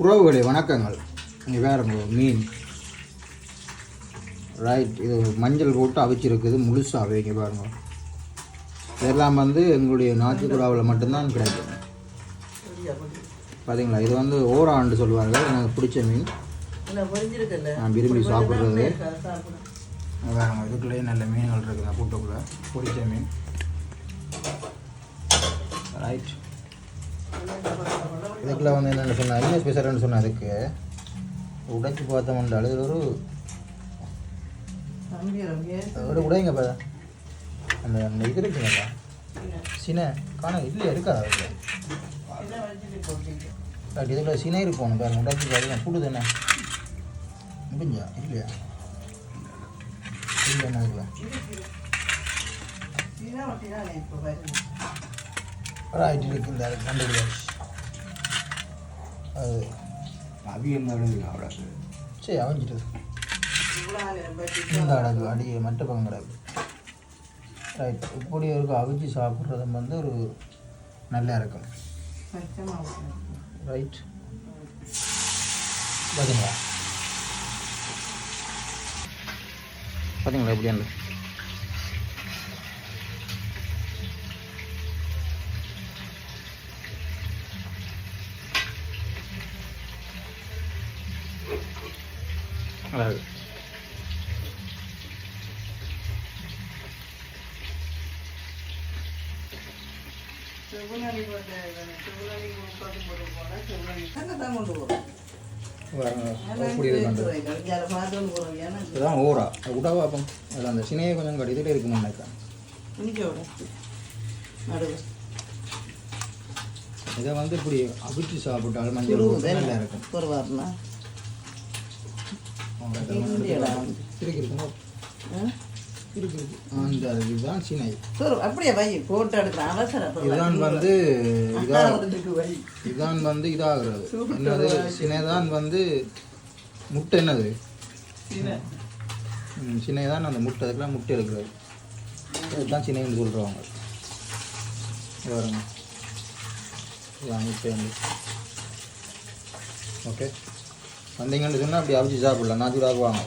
உறவுகளே வணக்கங்கள். இங்கே வேறுங்க மீன். ரைட் இது மஞ்சள் போட்டு அவிச்சிருக்குது முழுசாகவே இங்கே பாருங்க. இதெல்லாம் வந்து எங்களுடைய நாட்டுக்குழாவில் மட்டும்தான் கிடைக்கும். பார்த்தீங்களா இது வந்து ஓராண்டு சொல்லுவார்கள் எனக்கு பிடிச்ச மீன். நான் விரும்பி சாப்பிட்றது. வேறுங்க இதுக்குள்ளேயே நல்ல மீன்கள் இருக்குங்க கூட்டுக்குள்ளே பிடிச்ச மீன். ரைட் இதுக்குள்ள வந்து என்னென்னு சொன்னா என்ன ஸ்பெஷல்னு சொன்ன அதுக்கு? உடைச்சு பார்த்தோம்ன்றால் இதில் ஒரு ஒரு உடைங்க பா அந்த அந்த இது இருக்குங்களா சின. காண இல்லையா அதுல போட்டீங்க ரைட் இதுக்குள்ள சினை இருக்கும் பாருங்க உடைச்சு பாருங்க புடுது என்ன? முடிஞ்சா? இல்லையா? இல்லை என்ன ரைட் இருக்கு இந்த கண்டுபிடிச்சி அது. அவியல் நடந்து அவ்வளோ சரி அவஞ்சிட்டது பட்டி இந்த அடகு அடி மற்ற பக்கம் கிடக்கு ரைட் இப்படி இருக்கும். அவிச்சு சாப்பிட்றது வந்து ஒரு நல்லா இருக்கும். ரைட் பார்த்தீங்களா பார்த்தீங்களா எப்படி அந்த அழகு செவ்வனாடி போட்ட செவ்வனாடி உட்காந்து போட்டு போனால் செவ்வனாடி அங்கே தான் கொண்டு போகிறோம் பாருங்க, எப்படி இருக்கு பார்த்து கொண்டு போகிறோம் இதுதான் விடவா அப்போ அதில் அந்த சினையை கொஞ்சம் கடிதில் இருக்குமா நினைக்கிறேன். இதை வந்து இப்படி அவிச்சு சாப்பிட்டாலும் மஞ்சள் நல்லா இருக்கும் குறவாருண்ணா இந்தியடா. இருக்கு இருக்குங்க இருக்கு இருக்கு அந்த இதுதான் சினை சரி அப்படியே வை போட்டு எடுக்கிறேன். அவசரம் இதுதான் வந்து இதா வந்துட்டு வை. இதுதான் வந்து இதாகிறது. என்னது? சினைதான் வந்து முட்டை என்னது? சினை தான் அந்த முட்டை. அதுக்கெல்லாம் முட்டை எடுக்கிறது. இதுதான் சினைன்னு சொல்கிறவங்க இது பாருங்க. முட்டை வந்து. ஓகே. வந்தீங்கன்னு சொன்னால் அப்படி அவிச்சு சாப்பிடலாம். நாச்சுராக வாங்க